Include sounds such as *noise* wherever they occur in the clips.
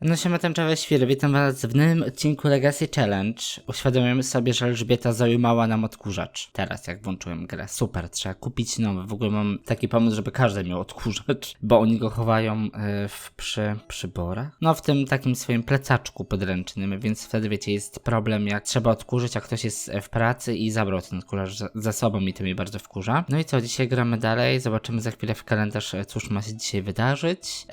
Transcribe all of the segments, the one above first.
No siema tęczowe świry, witam was w nowym odcinku Legacy Challenge. Uświadomiamy sobie, że Elżbieta zajumała nam odkurzacz. Teraz jak włączyłem grę, super, trzeba kupić nowy. W ogóle mam taki pomysł, żeby każdy miał odkurzacz, bo oni go chowają e, w przy przyborach. No w tym takim swoim plecaczku podręcznym, więc wtedy wiecie, jest problem jak trzeba odkurzyć, a ktoś jest e, w pracy i zabrał ten odkurzacz za, sobą i to mnie bardzo wkurza. No i co, dzisiaj gramy dalej, zobaczymy za chwilę w kalendarz, e, cóż ma się dzisiaj wydarzyć.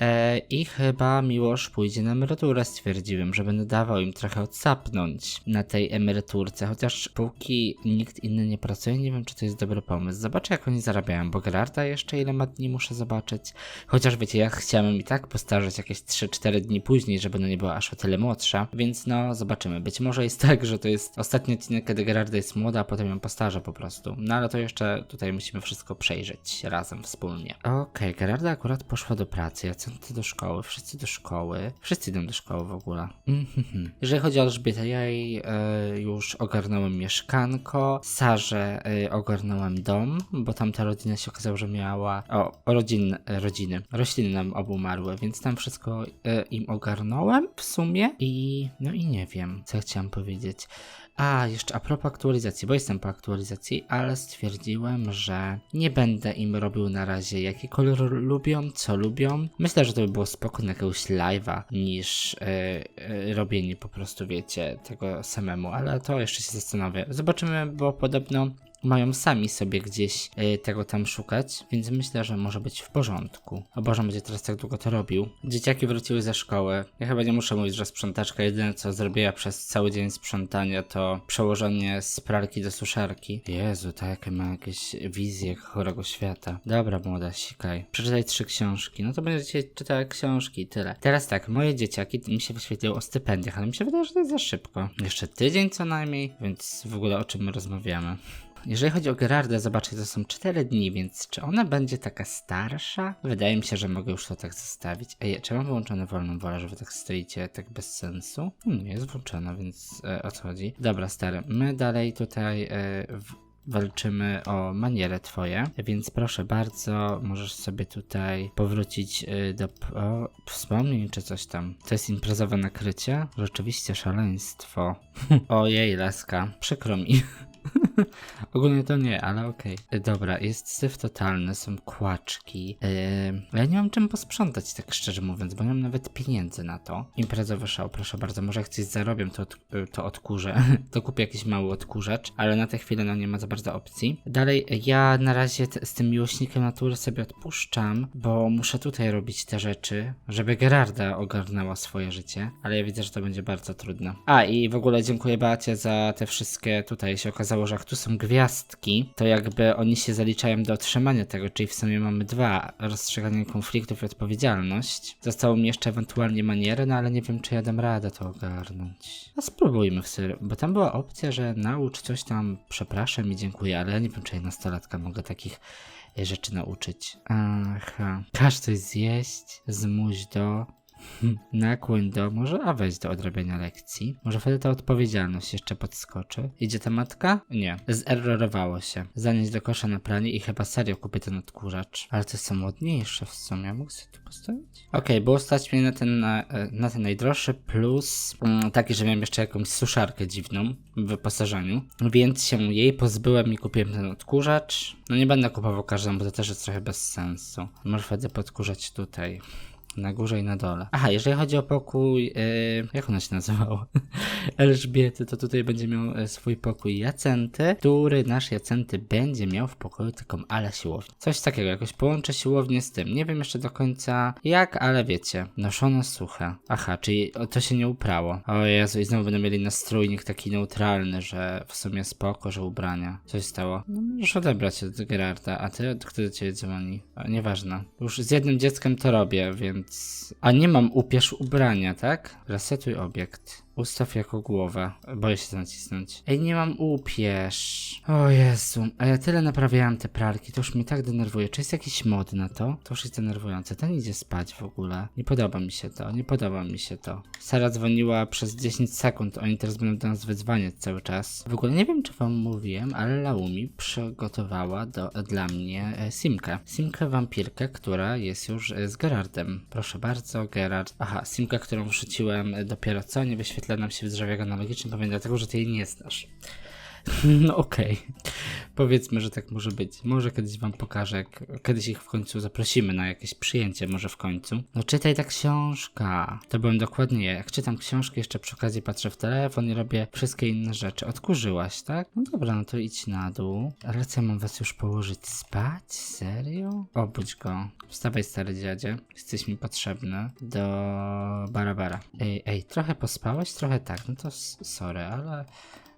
I chyba Miłosz pójdzie na emeryturę, stwierdziłem, że będę dawał im trochę odsapnąć na tej emeryturce, chociaż póki nikt inny nie pracuje, nie wiem, czy to jest dobry pomysł. Zobaczę, jak oni zarabiają, bo Gerarda jeszcze ile ma dni muszę zobaczyć. Chociaż wiecie, ja chciałem i tak postarzeć jakieś 3-4 dni później, żeby no nie była aż o tyle młodsza, więc no, zobaczymy. Być może jest tak, że to jest ostatni odcinek, kiedy Gerarda jest młoda, a potem ją postarzę po prostu. No ale to jeszcze tutaj musimy wszystko przejrzeć razem, wspólnie. Okej, Gerarda akurat poszła do pracy, Jacenty do szkoły, wszyscy do szkoły. Wszyscy idą do szkoły w ogóle. Mhm. Jeżeli chodzi o Elżbietę, ja jej e, już ogarnąłem mieszkanko, Sarze e, ogarnąłem dom, bo tamta rodzina się okazało, że miała o, rodzin, rodziny, rośliny nam obu umarły, więc tam wszystko e, im ogarnąłem w sumie i no i nie wiem, co chciałam powiedzieć. A, jeszcze a propos aktualizacji, bo jestem po aktualizacji, ale stwierdziłem, że nie będę im robił na razie jaki kolor lubią, co lubią. Myślę, że to by było spoko na jakiegoś live'a niż e, e, robienie po prostu, wiecie, tego samemu, ale to jeszcze się zastanowię. Zobaczymy, bo podobno mają sami sobie gdzieś e, tego tam szukać, więc myślę, że może być w porządku. O Boże, będzie teraz tak długo to robił. Dzieciaki wróciły ze szkoły. Ja chyba nie muszę mówić, że sprzątaczka jedyne co zrobiła przez cały dzień sprzątania to przełożenie z pralki do suszarki. Jezu, tak ma jakieś wizje chorego świata. Dobra, młoda, sikaj. Przeczytaj trzy książki. No to będziecie czytać książki i tyle. Teraz tak, moje dzieciaki mi się wyświetliły o stypendiach, ale mi się wydaje, że to jest za szybko. Jeszcze tydzień co najmniej, więc w ogóle o czym my rozmawiamy. Jeżeli chodzi o Gerardę, zobaczcie, to są 4 dni, więc czy ona będzie taka starsza? Wydaje mi się, że mogę już to tak zostawić. Ej, czy mam wyłączone wolną wolę, że wy tak stoicie tak bez sensu? Hmm, jest włączona, więc e, o co chodzi? Dobra, stary, my dalej tutaj e, w, walczymy o manierę twoje, więc proszę bardzo, możesz sobie tutaj powrócić y, do o, wspomnień czy coś tam. To jest imprezowe nakrycie? Rzeczywiście szaleństwo. *laughs* Ojej, laska, przykro mi. *laughs* *laughs* Ogólnie to nie, ale okej. Y, Dobra, jest syf totalny, są kłaczki. Yy, ja nie mam czym posprzątać, tak szczerze mówiąc, bo nie mam nawet pieniędzy na to. Imprezowy szał, proszę bardzo, może jak coś zarobię, to, od, y, to odkurzę. *laughs* to kupię jakiś mały odkurzacz, ale na tę chwilę no nie ma za bardzo opcji. Dalej, ja na razie z tym miłośnikiem natury sobie odpuszczam, bo muszę tutaj robić te rzeczy, żeby Gerarda ogarnęła swoje życie, ale ja widzę, że to będzie bardzo trudne. A i w ogóle dziękuję Beacie za te wszystkie, tutaj się okazało, że jak tu są gwiazdki, to jakby oni się zaliczają do otrzymania tego, czyli w sumie mamy dwa, rozstrzyganie konfliktów i odpowiedzialność. Zostało mi jeszcze ewentualnie maniery, no ale nie wiem, czy ja dam radę to ogarnąć. A spróbujmy w serio, bo tam była opcja, że naucz coś tam, przepraszam i dziękuję, ale ja nie wiem, czy ja nastolatka mogę takich e, rzeczy nauczyć. Aha. Każ coś zjeść, zmuś do... Hm, Nakłoń do, może, a weź do odrabiania lekcji. Może wtedy ta odpowiedzialność jeszcze podskoczy. Idzie ta matka? Nie. Zerrorowało się. Zanieść do kosza na pranie i chyba serio kupię ten odkurzacz. Ale to jest ładniejsze w sumie. Mogę sobie tu postawić? Okej, było stać mnie na ten, na, na ten najdroższy plus mm, taki, że miałem jeszcze jakąś suszarkę dziwną w wyposażeniu. Więc się jej pozbyłem i kupiłem ten odkurzacz. No nie będę kupował każdą, bo to też jest trochę bez sensu. Może wtedy podkurzać tutaj. Na górze i na dole. Aha, jeżeli chodzi o pokój, yy, jak ona się nazywała? *laughs* Elżbiety, to tutaj będzie miał e, swój pokój Jacenty, który nasz Jacenty będzie miał w pokoju taką ala siłownię. Coś takiego, jakoś połączę siłownię z tym. Nie wiem jeszcze do końca jak, ale wiecie. Noszone suche. Aha, czyli to się nie uprało. O Jezu, i znowu będą mieli nastrójnik taki neutralny, że w sumie spoko, że ubrania. Coś stało. No możesz odebrać od Gerarda, a ty, kto do ciebie dzwoni? A, nieważne. Już z jednym dzieckiem to robię, więc... A nie mam upierz ubrania, tak? Resetuj obiekt. Ustaw jako głowę. Boję się to nacisnąć. Ej, nie mam upierz. O Jezu. A ja tyle naprawiałem te pralki, to już mnie tak denerwuje. Czy jest jakiś mod na to? To już jest denerwujące. Ten idzie spać w ogóle. Nie podoba mi się to, nie podoba mi się to. Sara dzwoniła przez 10 sekund, oni teraz będą do nas wydzwaniać cały czas. W ogóle nie wiem, czy wam mówiłem, ale Laumi przygotowała do, dla mnie e, Simkę. Simkę wampirkę, która jest już e, z Gerardem. Proszę bardzo, Gerard. Aha, Simka, którą wrzuciłem e, dopiero co, nie wyświetla nam się w drzewie analogicznym, pewnie dlatego, że ty jej nie znasz. *laughs* No okej. Powiedzmy, że tak może być. Może kiedyś wam pokażę, kiedyś ich w końcu zaprosimy na jakieś przyjęcie, może w końcu. No czytaj ta książka. To byłem dokładnie ja. Jak czytam książkę, jeszcze przy okazji patrzę w telefon i robię wszystkie inne rzeczy. Odkurzyłaś, tak? No dobra, no to idź na dół. Ale co, mam was już położyć spać? Serio? Obudź go. Wstawaj, stary dziadzie. Jesteś mi potrzebny do barabara. Ej, ej, trochę pospałeś? Trochę tak. No to sorry, ale...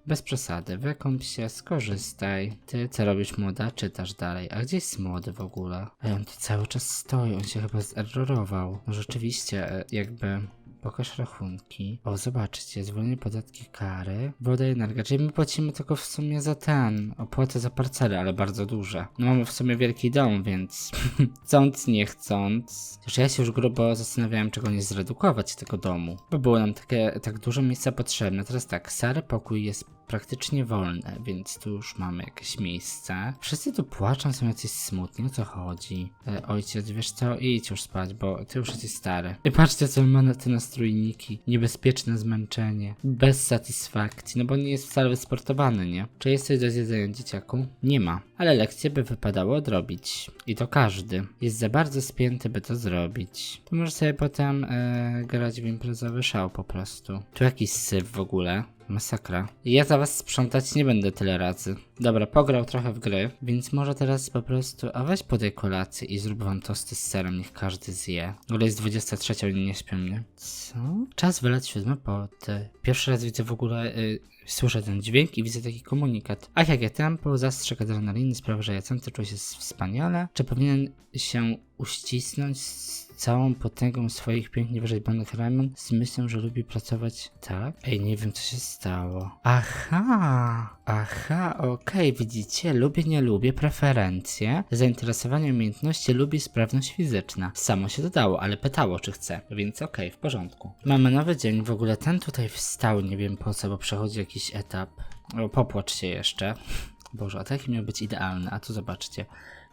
Bez przesady, wykąp się, skorzystaj. Ty co robisz młoda? Czytasz dalej. A gdzie jest młody w ogóle? Ej, on tu cały czas stoi, on się chyba zerrorował. No rzeczywiście, e, jakby... Pokaż rachunki. O, zobaczcie, zwolnienie podatki kary. Woda i energia, czyli my płacimy tylko w sumie za ten, opłatę za parcelę, ale bardzo duże. No mamy w sumie wielki dom, więc *laughs* chcąc, nie chcąc. Już ja się już grubo zastanawiałem, czego nie zredukować tego domu, bo było nam takie, tak dużo miejsca potrzebne. Teraz tak, Sary pokój jest praktycznie wolny, więc tu już mamy jakieś miejsce. Wszyscy tu płaczą, są jacyś smutni, o co chodzi? E, ojciec, wiesz co, idź już spać, bo ty już jesteś stary. I patrzcie, co ma na te nastrójniki. Niebezpieczne zmęczenie. Bez satysfakcji, no bo nie jest wcale wysportowany, nie? Czy jest coś do zjedzenia, dzieciaku? Nie ma. Ale lekcje by wypadało odrobić. I to każdy. Jest za bardzo spięty, by to zrobić. To może sobie potem e, grać w imprezowy szał po prostu. Tu jakiś syf w ogóle. Masakra. Ja za was sprzątać nie będę tyle razy. Dobra, pograł trochę w gry, więc może teraz po prostu, a weź podaj kolację i zrób wam tosty z serem, niech każdy zje. W ogóle jest 23, oni nie śpią, nie? Co? Czas wylać siódme poty. Pierwszy raz widzę w ogóle, y, słyszę ten dźwięk i widzę taki komunikat. A jakie tempo, zastrzyk adrenaliny sprawia, że Jacente czuje się wspaniale. Czy powinien się uścisnąć z całą potęgą swoich pięknie wyrzeźbionych ramion z myślą, że lubi pracować tak? Ej, nie wiem co się stało. Aha, aha, okej, widzicie, lubię, nie lubię, preferencje, zainteresowanie, umiejętności, lubi sprawność fizyczna. Samo się dodało, ale pytało czy chce, więc okej, w porządku. Mamy nowy dzień, w ogóle ten tutaj wstał, nie wiem po co, bo przechodzi jakiś etap. O, popłacz się jeszcze. *laughs* Boże, a taki miał być idealny, a tu zobaczcie.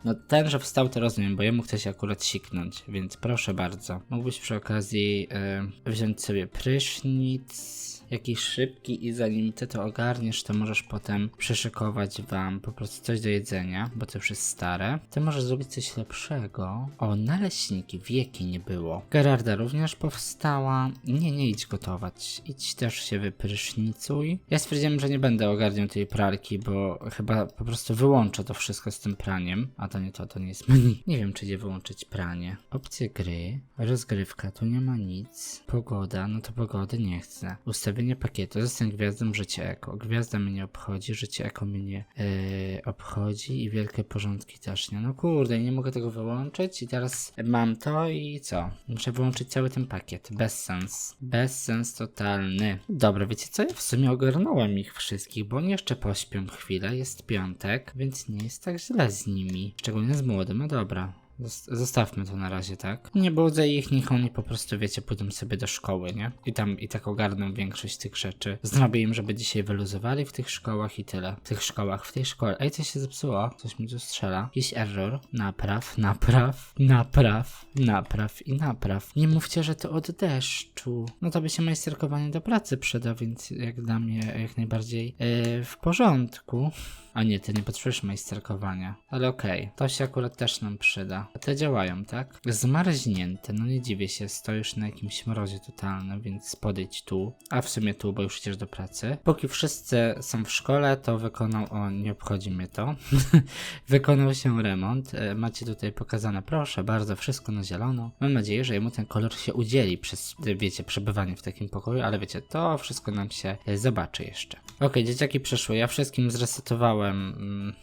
No ten, że wstał to rozumiem, bo jemu chce się akurat siknąć, więc proszę bardzo. Mógłbyś przy okazji y, wziąć sobie prysznic, jakiś szybki i zanim ty to ogarniesz, to możesz potem przyszykować wam po prostu coś do jedzenia, bo to już jest stare. Ty możesz zrobić coś lepszego. O, naleśniki, wieki nie było. Gerarda również powstała. Nie, nie idź gotować. Idź też się wyprysznicuj. Ja stwierdziłem, że nie będę ogarniał tej pralki, bo chyba po prostu wyłączę to wszystko z tym praniem. A to nie to, to nie jest menu. Nie wiem, czy gdzie wyłączyć pranie. Opcje gry, rozgrywka, tu nie ma nic. Pogoda, no to pogody nie chcę. Ustawienie pakietu, zostań gwiazdą życie eko. Gwiazda mnie nie obchodzi, życie eko mnie nie yy, obchodzi i wielkie porządki też nie. No kurde, nie mogę tego wyłączyć i teraz mam to i co? Muszę wyłączyć cały ten pakiet. Bez sens. Bez sens totalny. Dobra, wiecie co? Ja w sumie ogarnąłem ich wszystkich, bo oni jeszcze pośpią chwilę. Jest piątek, więc nie jest tak źle z nimi. Szczególnie z młodym, no dobra. Zos- Zostawmy to na razie, tak? Nie budzę ich, niech oni po prostu, wiecie, pójdą sobie do szkoły, nie? I tam i tak ogarną większość tych rzeczy. Zrobię im, żeby dzisiaj wyluzowali w tych szkołach i tyle. W tych szkołach, w tej szkole. Ej, coś się zepsuło. Coś mi tu strzela. Jakiś error. Napraw, napraw, napraw, napraw i napraw. Nie mówcie, że to od deszczu. No to by się majsterkowanie do pracy przyda, więc jak dla mnie jak najbardziej yy, w porządku. A nie, ty nie potrzebujesz majsterkowania. Ale okej, to się akurat też nam przyda. Te działają, tak? Zmarznięte, no nie dziwię się, stoisz na jakimś mrozie totalnym, więc podejdź tu. A w sumie tu, bo już idziesz do pracy. Póki wszyscy są w szkole, to wykonał, o nie obchodzi mnie to, *laughs* wykonał się remont. E, Macie tutaj pokazane, proszę bardzo, wszystko na zielono. Mam nadzieję, że jemu ten kolor się udzieli przez, e, wiecie, przebywanie w takim pokoju, ale wiecie, to wszystko nam się e, zobaczy jeszcze. Okej, dzieciaki przeszły, ja wszystkim zresetowałem. mm,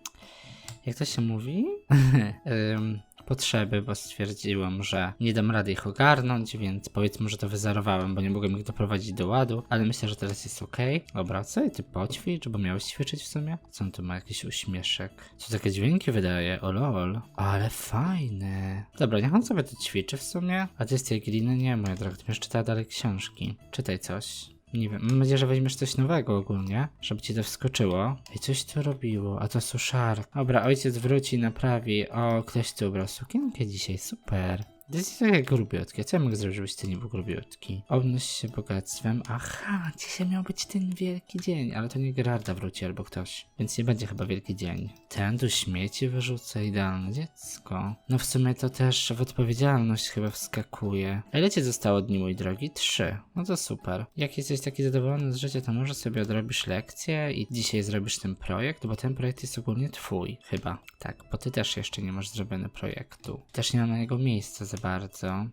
Jak to się mówi? *laughs* Ym, potrzeby, bo stwierdziłam, że nie dam rady ich ogarnąć, więc powiedzmy, że to wyzerowałem, bo nie mogłem ich doprowadzić do ładu, ale myślę, że teraz jest ok. Dobra, co i ty poćwicz, bo miałeś ćwiczyć w sumie? Co on tu ma jakiś uśmieszek? Co takie dźwięki wydaje? O lol. Ale fajne. Dobra, niech on sobie to ćwiczy w sumie. A ty z tej gliny nie, moja droga, ty będziesz czytała dalej książki. Czytaj coś. Nie wiem, mam nadzieję, że weźmiesz coś nowego ogólnie, żeby ci to wskoczyło. I coś tu robiło, a to suszarka. Dobra, ojciec wróci, naprawi. O, ktoś tu ubrał sukienkę dzisiaj, super. Jest takie grubiutkie. Co ja mogę zrobić, żebyś ty nie był grubiutki? Obnoś się bogactwem. Aha, dzisiaj miał być ten wielki dzień, ale to nie Gerarda wróci albo ktoś. Więc nie będzie chyba wielki dzień. Ten tu śmieci wyrzuca, idealne dziecko. No w sumie to też w odpowiedzialność chyba wskakuje. A ile ci zostało dni, mój drogi? Trzy. No to super. Jak jesteś taki zadowolony z życia, to może sobie odrobisz lekcję i dzisiaj zrobisz ten projekt, bo ten projekt jest ogólnie twój. Chyba. Tak, bo ty też jeszcze nie masz zrobiony projektu. Też nie ma na niego miejsca bardzo.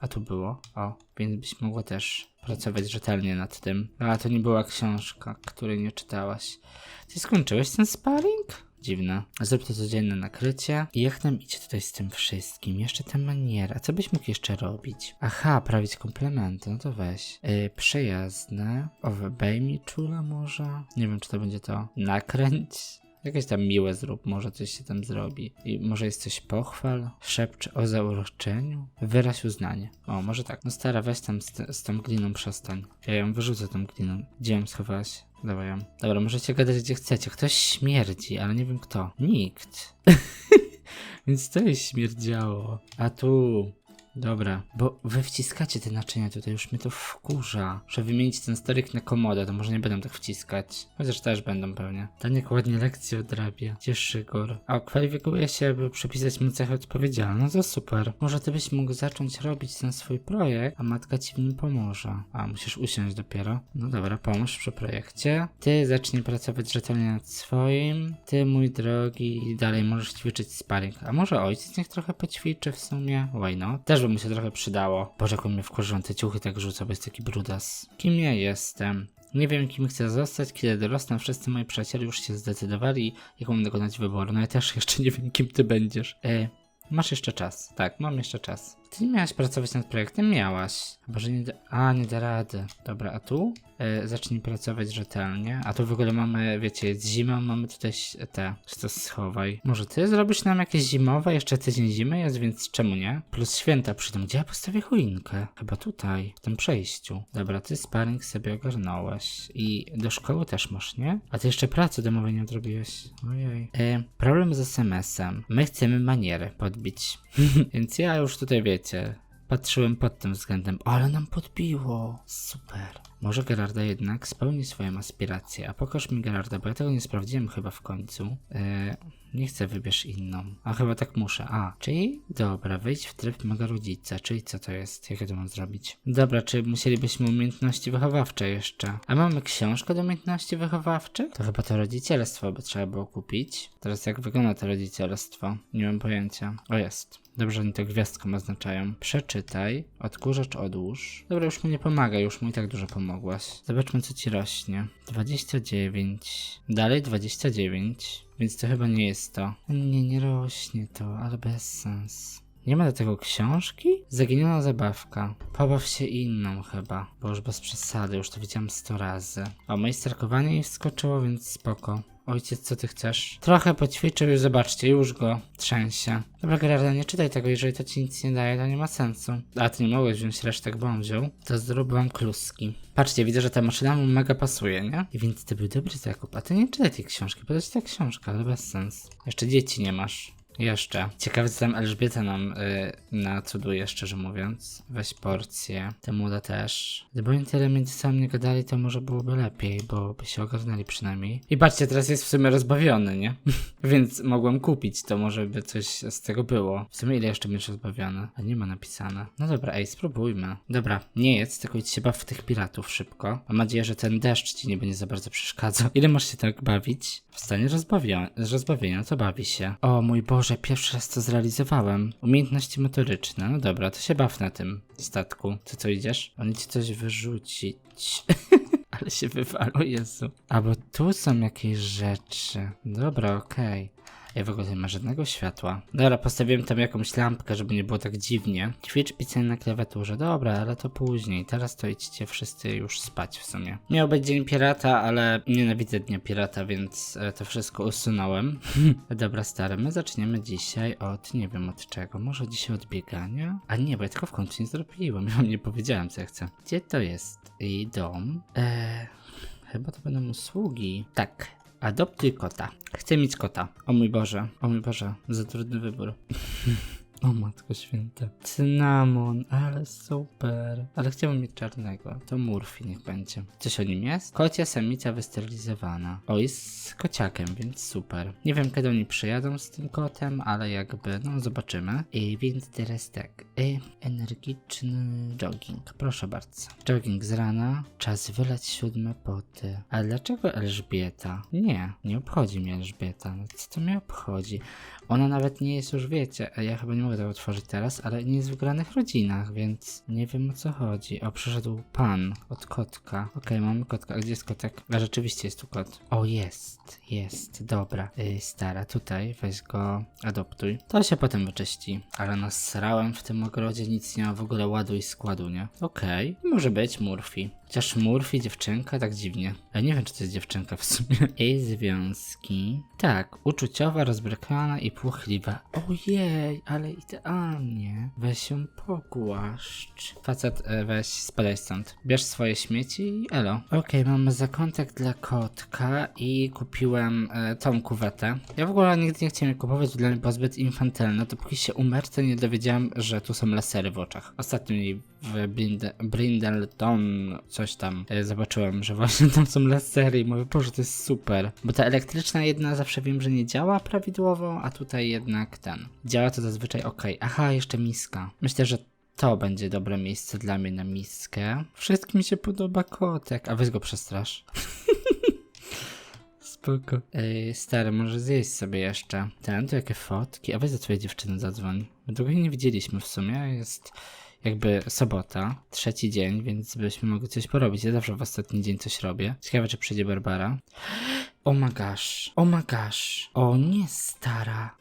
A tu było. O, więc byś mogła też pracować rzetelnie nad tym. A to nie była książka, której nie czytałaś. Ty skończyłeś ten sparring? Dziwne. Zrób to codzienne nakrycie. I jak nam idzie tutaj z tym wszystkim? Jeszcze ta maniera. Co byś mógł jeszcze robić? Aha, prawić komplementy. No to weź. Yy, przyjazne. Obejmij czula może? Nie wiem, czy to będzie to. Nakręć. Jakieś tam miłe zrób, może coś się tam zrobi. I może jest coś pochwal, szepcz o zauroczeniu, wyraź uznanie. O, może tak. No stara, weź tam z, z tą gliną przestań. Ja ją wyrzucę tą gliną. Gdzie ją schowałaś? Dawaj ją. Dobra, możecie gadać gdzie chcecie. Ktoś śmierdzi, ale nie wiem kto. Nikt. *laughs* Więc to jest śmierdziało. A tu... Dobra, bo wy wciskacie te naczynia tutaj, już mnie to wkurza. Muszę wymienić ten stolik na komodę, to może nie będą tak wciskać. Chociaż też będą pewnie. Daniek ładnie lekcje odrabia. Cieszy Szygor. A kwalifikuje się, by przypisać mu cechę odpowiedzialną. No to super. Może ty byś mógł zacząć robić ten swój projekt, a matka ci w nim pomoże. A, musisz usiąść dopiero. No dobra, pomóż przy projekcie. Ty zacznij pracować rzetelnie nad swoim. Ty, mój drogi, dalej możesz ćwiczyć sparring. A może ojciec niech trochę poćwiczy w sumie? Why not? Też by mu się trochę przydało. Boże, jak mnie wkurzył, te ciuchy tak rzuca, bo jest taki brudas. Kim ja jestem? Nie wiem, kim chcę zostać, kiedy dorosnę. Wszyscy moi przyjaciele już się zdecydowali, jak mam dokonać wyboru. No ja też jeszcze *laughs* nie wiem, kim ty będziesz. E, masz jeszcze czas. Tak, mam jeszcze czas. Ty nie miałaś pracować nad projektem? Miałaś. Chyba, że nie da... A, nie da rady. Dobra, a tu? E, zacznij pracować rzetelnie. A tu w ogóle mamy, wiecie, jest zima, mamy tutaj te, czy to schowaj. Może ty zrobisz nam jakieś zimowe? Jeszcze tydzień zimy jest, więc czemu nie? Plus święta przyjdą. Gdzie ja postawię choinkę? Chyba tutaj, w tym przejściu. Dobra, ty sparring sobie ogarnąłeś. I do szkoły też masz, nie? A ty jeszcze pracy domowej nie odrobiłeś. Ojej. E, problem z SMS-em. My chcemy manierę podbić. *laughs* więc ja już tutaj, wiecie, Patrzyłem pod tym względem, ale nam podbiło. Super. Może Gerarda jednak spełni swoją aspirację. A pokaż mi Gerarda, bo ja tego nie sprawdziłem chyba w końcu. Eee, nie chcę, wybierz inną. A chyba tak muszę. A, czyli? Dobra, wejdź w tryb mega rodzica. Czyli co to jest? Jak ja to mam zrobić? Dobra, czy musielibyśmy umiejętności wychowawcze jeszcze? A mamy książkę do umiejętności wychowawczych? To chyba to rodzicielstwo by trzeba było kupić. Teraz jak wygląda to rodzicielstwo? Nie mam pojęcia. O, jest. Dobrze, oni to gwiazdką oznaczają. Przeczytaj, odkurzacz odłóż. Dobra, już mi nie pomaga, już mi i tak dużo pomogłaś. Zobaczmy, co ci rośnie. 29. Dalej 29. Więc to chyba nie jest to. Nie, nie rośnie to, ale bez sens. Nie ma do tego książki? Zaginiona zabawka. Pobaw się inną chyba, bo już bez przesady, już to widziałem 100 razy. O, majsterkowanie jej wskoczyło, więc spoko. Ojciec, co ty chcesz? Trochę poćwiczył, już zobaczcie, już go trzęsie. Dobra, Gerarda, nie czytaj tego, jeżeli to ci nic nie daje, to nie ma sensu. A ty nie mogłeś wziąć resztek, bo on wziął. To zrób wam kluski. Patrzcie, widzę, że ta maszyna mu mega pasuje, nie? I więc to był dobry zakup. A ty nie czytaj tej książki, bo to jest ta książka, ale bez sens. Jeszcze dzieci nie masz. Jeszcze. Ciekawe, co tam Elżbieta nam y, nacuduje, szczerze mówiąc. Weź porcję. Te młoda też. Gdyby oni tyle między sobą nie gadali, to może byłoby lepiej, bo by się ogarnęli przynajmniej. I patrzcie, teraz jest w sumie rozbawiony, nie? *laughs* Więc mogłem kupić, to może by coś z tego było. W sumie ile jeszcze będziesz rozbawiony? A nie ma napisane. No dobra, ej, spróbujmy. Dobra, nie jedz, tylko idź się baw w tych piratów szybko. Mam nadzieję, że ten deszcz ci nie będzie za bardzo przeszkadzał. *laughs* Ile masz się tak bawić? W stanie rozbawia- rozbawienia, to bawi się. O mój Boże, pierwszy raz to zrealizowałem. Umiejętności motoryczne. No dobra, to się baw na tym statku. Ty co idziesz? On ci coś wyrzucić. *laughs* Ale się wywalło, Jezu. A bo tu są jakieś rzeczy. Dobra, okej. Ja w ogóle nie ma żadnego światła. Dobra, postawiłem tam jakąś lampkę, żeby nie było tak dziwnie. Ćwicz pisanie na klawiaturze. Dobra, ale to później. Teraz to idźcie wszyscy już spać w sumie. Miał być dzień pirata, ale nienawidzę dnia pirata, więc e, to wszystko usunąłem. *laughs* Dobra, stary, my zaczniemy dzisiaj od, nie wiem od czego. Może dzisiaj od biegania? A nie, bo ja tylko w końcu nie zrobiłem. Ja wam nie powiedziałem, co ja chcę. Gdzie to jest? I dom. Eee, chyba to będą usługi. Tak. Adoptuj kota. Chcę mieć kota. O mój Boże, o mój Boże, za trudny wybór. *laughs* O matko święta. Cynamon, ale super. Ale chciałbym mieć czarnego. To Murphy niech będzie. Coś o nim jest? Kocia samica wysterylizowana. O, jest z kociakiem, więc super. Nie wiem kiedy oni przyjadą z tym kotem, ale jakby, no zobaczymy. I więc teraz tak. I, energiczny jogging. Proszę bardzo. Jogging z rana. Czas wylać siódme poty. Ale dlaczego Elżbieta? Nie, nie obchodzi mnie Elżbieta. No co to mnie obchodzi? Ona nawet nie jest już, wiecie, ja chyba nie mogę tego otworzyć teraz, ale nie jest w wygranych rodzinach, więc nie wiem o co chodzi. O, przyszedł pan od kotka. Okej, mamy kotka. A gdzie jest kotek? A rzeczywiście jest tu kot. O, jest, jest, dobra. Yy, stara, tutaj, weź go, adoptuj. To się potem wyczyści. Ale nasrałem w tym ogrodzie, nic nie ma w ogóle ładu i składu, nie? Okej, może być Murphy. Chociaż Murphy, dziewczynka, tak dziwnie. Ja nie wiem, czy to jest dziewczynka w sumie. *laughs* I związki. Tak, uczuciowa, rozbrykana i płochliwa. Ojej, ale idealnie. Weź ją pogłaszcz. Facet, e, weź, spadaj stąd. Bierz swoje śmieci i elo. Okej, mamy zakątek dla kotka i kupiłem e, tą kuwetę. Ja w ogóle nigdy nie chciałem jej kupować, dla mnie była zbyt infantylna. Dopóki się umercę, nie dowiedziałem, że tu są lasery w oczach. Ostatnio jej w Brindleton coś tam e, zobaczyłem, że właśnie *laughs* tam są lasery i mówię, boże, to jest super. Bo ta elektryczna jedna zawsze wiem, że nie działa prawidłowo, a tutaj jednak ten. Działa to zazwyczaj ok. Aha, jeszcze miska. Myślę, że to będzie dobre miejsce dla mnie na miskę. Wszystkim się podoba kotek, a weź go przestrasz. *laughs* Spoko. Ej, stary, może zjeść sobie jeszcze. Ten, tu jakie fotki. A weź do twojej dziewczyny zadzwoń. My długo jej nie widzieliśmy w sumie. Jest jakby sobota, trzeci dzień, więc byśmy mogli coś porobić. Ja zawsze w ostatni dzień coś robię. Ciekawe, czy przyjdzie Barbara. O my gosh, o my gosh. O nie, stara.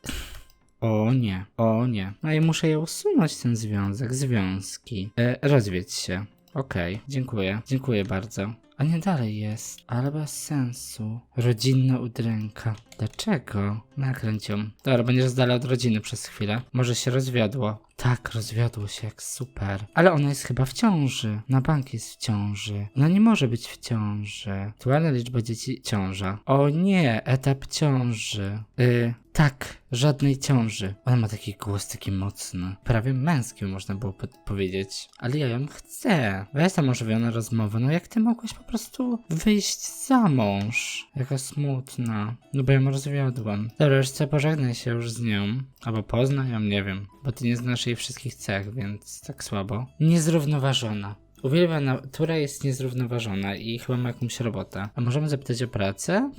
O nie, o nie. No i muszę je usunąć, ten związek, związki. E, rozwiedź się. Okej, dziękuję, dziękuję bardzo. A nie dalej jest, ale bez sensu. Rodzinna udręka. Dlaczego? Nakręć ją. Dobra, będziesz z dala od rodziny przez chwilę. Może się rozwiodło. Tak, rozwiodło się, jak super. Ale ona jest chyba w ciąży. Na bank jest w ciąży. Ona nie może być w ciąży. Aktualna liczba dzieci ciąża. O nie, etap ciąży. Y, tak, żadnej ciąży. Ona ma taki głos taki mocny. Prawie męski można było po- powiedzieć. Ale ja ją chcę. Weź tam ożywiona rozmowa. No jak ty mogłeś po prostu wyjść za mąż? Jaka smutna. No bo ją rozwiodłam. Dobra, już chcę pożegnaj się już z nią. Albo poznaj ją, nie wiem. Bo ty nie znasz jej wszystkich cech, więc tak słabo. Niezrównoważona. Uwielbiam natura jest niezrównoważona i chyba ma jakąś robotę. A możemy zapytać o pracę?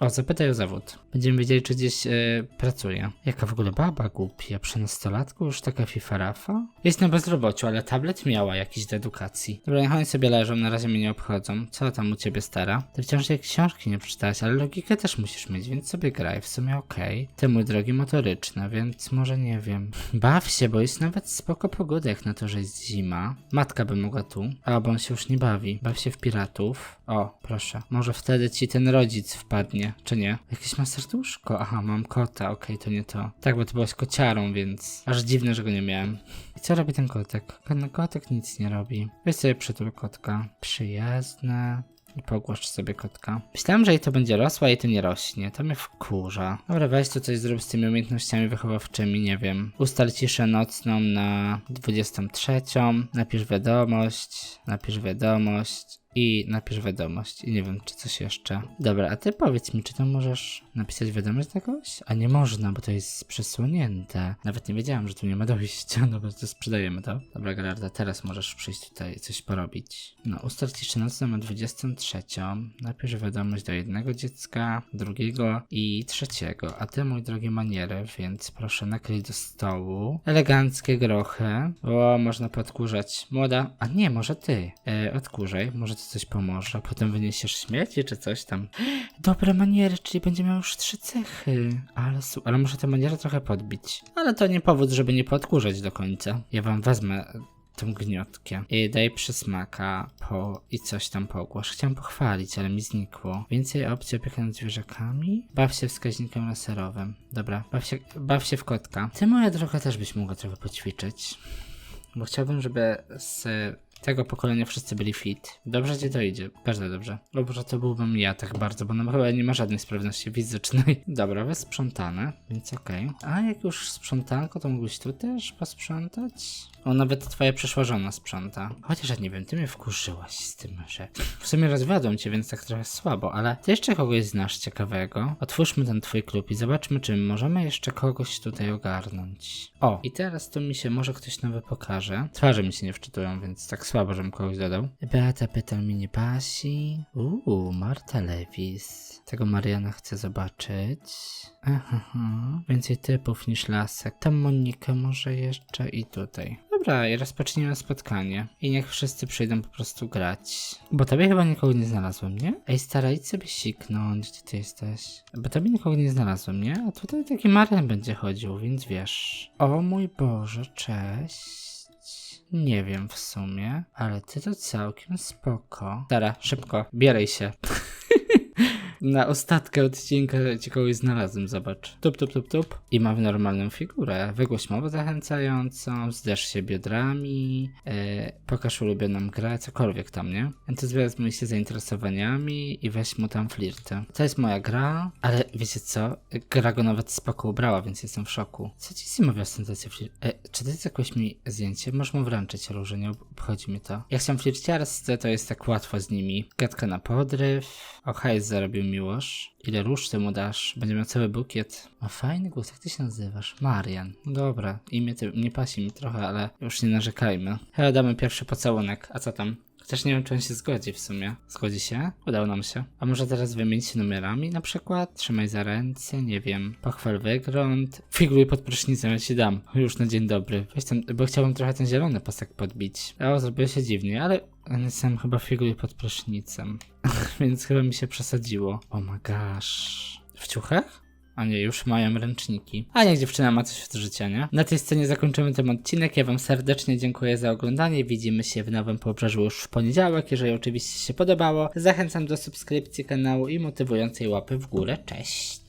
O, zapytaj o zawód. Będziemy wiedzieli, czy gdzieś e, pracuje. Jaka w ogóle baba głupia, przy nastolatku już taka fifarafa? Jest na bezrobociu, ale tablet miała jakiś do edukacji. Dobra, niech oni sobie leżą, na razie mnie nie obchodzą. Co tam u ciebie stara? Ty wciąż jak książki nie przeczytałeś, ale logikę też musisz mieć, więc sobie graj, w sumie okej. Ty mój drogi motoryczna, więc może nie wiem. Baw się, bo jest nawet spoko pogoda, jak na to, że jest zima. Matka by mogła tu. A, bo on się już nie bawi. Baw się w piratów. O, proszę. Może wtedy ci ten rodzic wpadnie, czy nie? Jakieś ma serduszko. Aha, mam kota, okej, to nie to. Tak, bo ty byłaś kociarą, więc aż dziwne, że go nie miałem. I co robi ten kotek? Ten kotek nic nie robi. Weź sobie przytul kotka. Przyjazne. I pogłaszcz sobie kotka. Myślałem, że jej to będzie rosła, i to nie rośnie. To mnie wkurza. Dobra, weź tu coś zrób z tymi umiejętnościami wychowawczymi, nie wiem. Ustal ciszę nocną na 23. Napisz wiadomość. Napisz wiadomość. I napisz wiadomość. I nie wiem, czy coś jeszcze. Dobra, a ty powiedz mi, czy to możesz napisać wiadomość do kogoś? A nie można, bo to jest przesłonięte. Nawet nie wiedziałam, że tu nie ma dojścia. *laughs* Dobra, to sprzedajemy to. Dobra, Galarda, teraz możesz przyjść tutaj coś porobić. No, ustal ciszę nocną na 23. Napisz wiadomość do jednego dziecka, drugiego i trzeciego. A ty, mój drogi maniery, więc proszę nakryj do stołu. Eleganckie grochy. O, można podkurzać. Młoda. A nie, może ty. E, odkurzaj. Może ty coś pomoże. Potem wyniesiesz śmieci czy coś tam. *gasps* Dobre maniery, czyli będzie miał już trzy cechy. Ale, ale muszę te maniery trochę podbić. Ale to nie powód, żeby nie podkurzać do końca. Ja wam wezmę tą gniotkę i daj przysmaka po i coś tam pogłasz. Chciałem pochwalić, ale mi znikło. Więcej opcji opieki nad zwierzakami? Baw się wskaźnikiem laserowym. Dobra, baw się, baw się w kotka. Ty moja droga też byś mogła trochę poćwiczyć. Bo chciałbym, żeby z tego pokolenia wszyscy byli fit. Dobrze ci to idzie, bardzo dobrze. Dobrze to byłbym ja tak bardzo, bo nam chyba nie ma żadnej sprawności fizycznej. *laughs* Dobra, wysprzątane, więc okej. A jak już sprzątanko, to mógłbyś tu też posprzątać? O, nawet twoja przyszła żona sprząta. Chociaż ja nie wiem, ty mnie wkurzyłaś z tym, że... W sumie rozwiodłem cię, więc tak trochę słabo, ale ty jeszcze kogoś znasz ciekawego? Otwórzmy ten twój klub i zobaczmy, czy możemy jeszcze kogoś tutaj ogarnąć. O, i teraz tu mi się może ktoś nowy pokaże. Twarze mi się nie wczytują, więc tak słabo, żebym kogoś dodał. Beata pyta mnie nie pasi. Uuu, Marta Lewis. Tego Mariana chcę zobaczyć. Aha, więcej typów niż lasek. Tam Monikę może jeszcze i tutaj. Dobra, i rozpoczniemy spotkanie. I niech wszyscy przyjdą po prostu grać. Bo tobie chyba nikogo nie znalazłem, nie? Ej, stara, idź sobie siknąć, gdzie ty jesteś. Bo tobie nikogo nie znalazłem, nie? A tutaj taki Marian będzie chodził, więc wiesz. O mój Boże, cześć. Nie wiem w sumie, ale ty to całkiem spoko. Stara, szybko, bieraj się. Na ostatkę odcinka ci znalazłem, zobacz. Tup, tup, tup, tup. I ma w normalną figurę. Wygłoś mowę zachęcającą, zderz się biodrami, e, pokaż ulubioną grę, cokolwiek tam, nie? Entuzjazmuj się zainteresowaniami i weź mu tam flirty. To jest moja gra, ale wiecie co? Gra go nawet spoko ubrała, więc jestem w szoku. Co ci zimowia ostentację flir... E, czy ty jakieś mi zdjęcie? Możesz mu wręczyć róże, nie obchodzi mnie to. Jak są flirciarscy, to jest tak łatwo z nimi. Gadka na podryw. O hajs zarobił miłość. Ile róż ty mu dasz? Będzie miał cały bukiet. Ma fajny głos, jak ty się nazywasz? Marian. Dobra, imię ty, nie pasi mi trochę, ale już nie narzekajmy. Chyba damy pierwszy pocałunek. A co tam? Chociaż nie wiem, czy on się zgodzi w sumie. Zgodzi się? Udało nam się. A może teraz wymienić się numerami na przykład? Trzymaj za ręce, nie wiem. Pochwal wygląd. Figuruj pod prysznicem, ja ci dam. Już na dzień dobry. Weź ten, bo chciałbym trochę ten zielony pasek podbić. O, zrobiło się dziwnie, ale sam chyba figuruj pod prysznicem. *laughs* Więc chyba mi się przesadziło. O my gosh. W ciuchach? A nie, już mają ręczniki. A niech dziewczyna ma coś od życia, nie? Na tej scenie zakończymy ten odcinek. Ja wam serdecznie dziękuję za oglądanie. Widzimy się w Nowym Pobrzeżu już w poniedziałek. Jeżeli oczywiście się podobało, zachęcam do subskrypcji kanału i motywującej łapy w górę. Cześć!